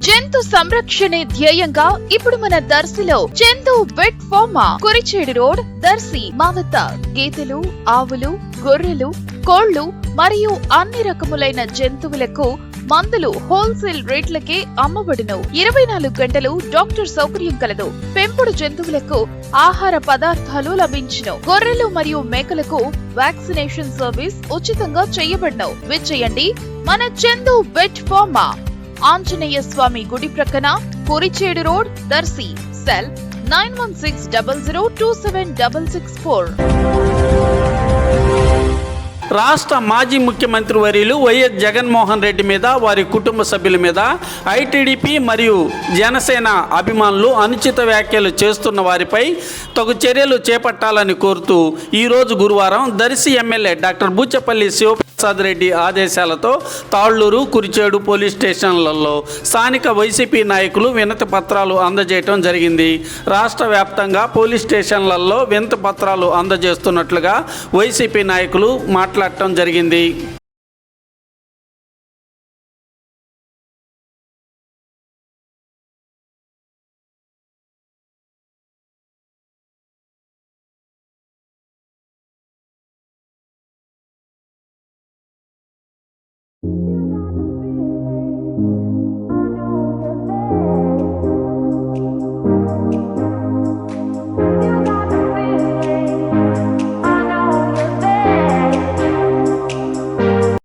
జంతు సంరక్షణే ధ్యేయంగా ఇప్పుడు మన దర్శిలో జంతు vet pharma Kurichedu road Darsi మావత గేదెలు ఆవులు గొర్రెలు కోళ్ళు మరియు అన్ని రకములైన జంతువులకు మందులు హోల్సేల్ రేట్లకే అమ్మబడును. ఇరవై నాలుగు గంటలు డాక్టర్ సౌకర్యం కలదు. పెంపుడు జంతువులకు ఆహార పదార్థాలు లభించును. గొర్రెలు మరియు మేకలకు వ్యాక్సినేషన్ సర్వీస్ ఉచితంగా చేయబడను. విచ్చేయండి. మన చందు వెట్ ఫార్మా. ఆంజనేయ స్వామి గుడి ప్రక్కన Korichedu road Darsi cell nine one six double zero two seven double six four. రాష్ట్ర మాజీ ముఖ్యమంత్రి వర్యులు వైఎస్ జగన్మోహన్ రెడ్డి మీద వారి కుటుంబ సభ్యుల మీద ఐటీడీపీ మరియు జనసేన అభిమానులు అనుచిత వ్యాఖ్యలు చేస్తున్న వారిపై తగు చర్యలు చేపట్టాలని కోరుతూ ఈరోజు గురువారం దర్శి ఎమ్మెల్యే డాక్టర్ బూచపల్లి శివప్రసాద్ రెడ్డి ఆదేశాలతో తాళ్ళూరు కురిచేడు పోలీస్ స్టేషన్లలో స్థానిక వైసీపీ నాయకులు వినతి పత్రాలు అందజేయటం జరిగింది. రాష్ట్ర వ్యాప్తంగా పోలీస్ స్టేషన్లలో వినతి పత్రాలు అందజేస్తున్నట్లుగా వైసీపీ నాయకులు పెట్టడం జరిగింది.